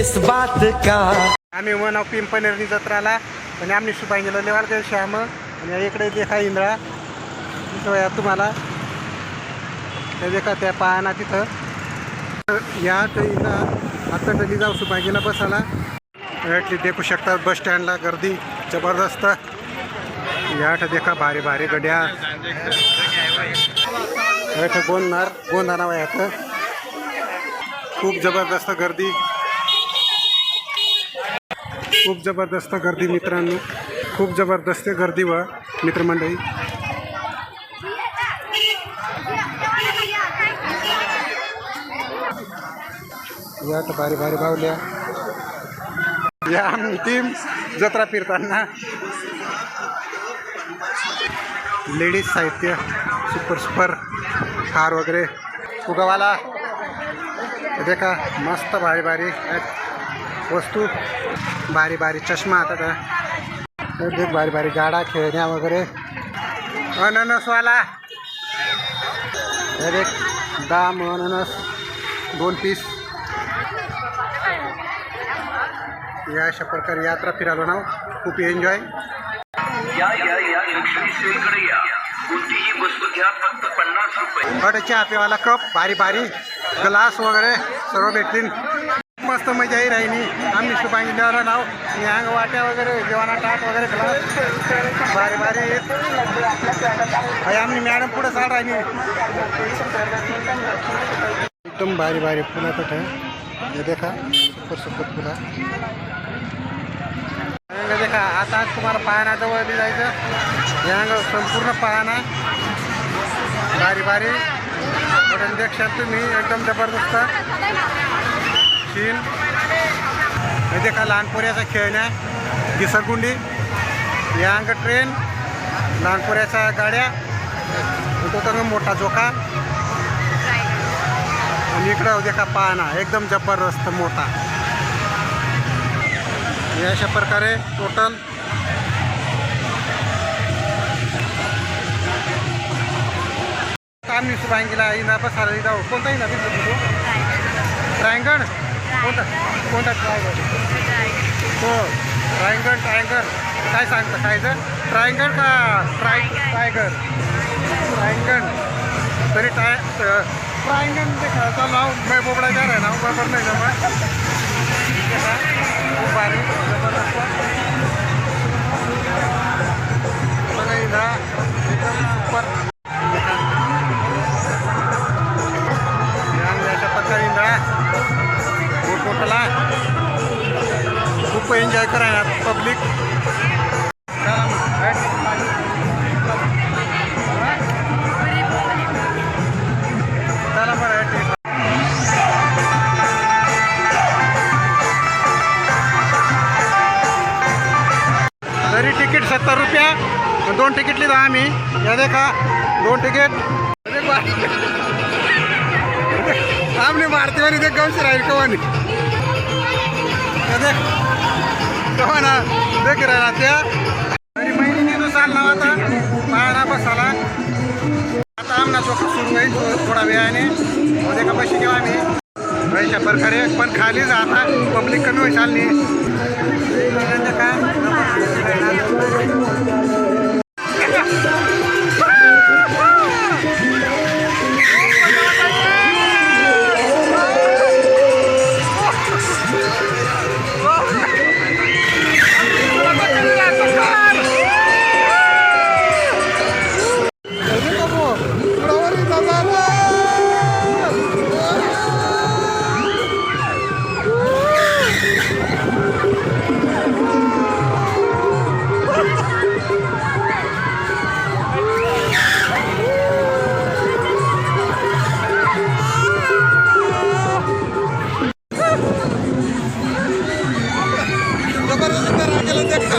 किस बात का? आम्ही म्हणाव पिंपनेरनी जत्राला आणि आम्ही शुभाई गेलो लेवाल काय श्याम आणि इकडे देखा इंद्रा तिथं या तुम्हाला. ते देखा त्या पाहना तिथं. या तर इथं आता टली जाऊ सुपाईला बसाला यातली देखू शकता बस स्टँडला गर्दी जबरदस्त. याठ देखा भारी भारी गड्या. याठ गोंदणार गोंदा खूप जबरदस्त गर्दी. खूप जबरदस्त गर्दी मित्रांनो. खूप जबरदस्त गर्दी व मित्रमंडळी. या तर भारी भारी भावल्या या अंतिम जत्रा फिरताना. लेडीज साहित्य सुपर सुपर हार वगैरे. फुगावाला देखा मस्त भारी भारी. वस्तू भारी भारी चष्मा आता देख भारी भारी गाडा खेळण्या वगैरे अननसवाला देख दाम अननस दोन पीस या अशा प्रकारे यात्रा फिरालो ना खूप एन्जॉय या या फक्त पन्नास रुपये चहा पिवाला कप भारी भारी ग्लास वगैरे सर्व भेटतील मस्त मजा ही राहिली. आम्ही शुभांगी देवाला नाव. अंग वाट्या वगैरे जेवणा टाक वगैरे ग्लास भारी भारी. अय आम्ही मॅडम पुढे चाल राहिली. एकदम भारी भारी. फुला कट हे देखा. सुपर पुन्हा देखा. आता तुम्हाला पाहण्याजवळ जवळ बी जायचं. हे अंग संपूर्ण पाहणा. भारी भारी. पण तुम्ही. एकदम जबरदस्त. शीन म्हणजे का लहान पोऱ्याचा खेळण्या घिसरगुंडी या अंग ट्रेन लहान पोऱ्याच्या गाड्या तो तर मोठा जोका आणि इकडं होते का पाहणा एकदम जबरदस्त मोठा. अशा प्रकारे टोटल आम्ही सुभांगीला इना बसायला जाऊ कोणता इना दिसतो तू ट्रायंगण कोणता कोणता ट्रायंगण हो ट्रायंगल टायगर काय सांगतं म्हणजे काय जर ट्रायंगण का ट्राय टायगर ट्रायंगल तरी टाय ट्रायंगल ते खेळता नाव मैं बोबडा जा आहे नाव बरोबर नाही जमा खूप भारी जबरदस्त. बघा इथं एकदम सुपर एन्जॉय करायला पब्लिक. चला बरं तरी तिकीट सत्तर रुपया दोन तिकीट लिहिलं आम्ही. या देखा दोन तिकीट आमने मारते वाली देख गाँव राहील राहिल कवानी देख कवाना देख राहिला त्या तरी महिन्यानुसार नाव आता बाहेर बसाला आता आमना चोख सुरू होईल थो- थोडा वेळाने. मध्ये का पैसे घेऊ आम्ही? अशा प्रकारे पण खाली जाता पब्लिक कमी होईल चालली का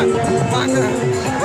バカバ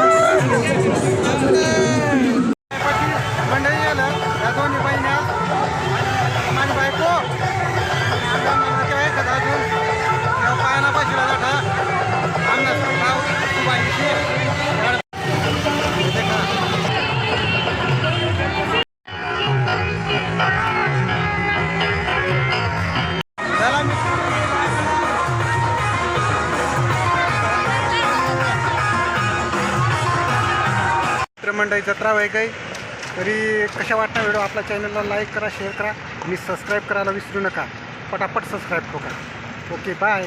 मित्रमंडळी जत्रा आहे काही. तरी कशा वाटणार व्हिडिओ आपल्या चॅनलला लाईक करा शेअर करा. आणि सबस्क्राईब करायला विसरू नका. पटापट सबस्क्राईब करा ओके बाय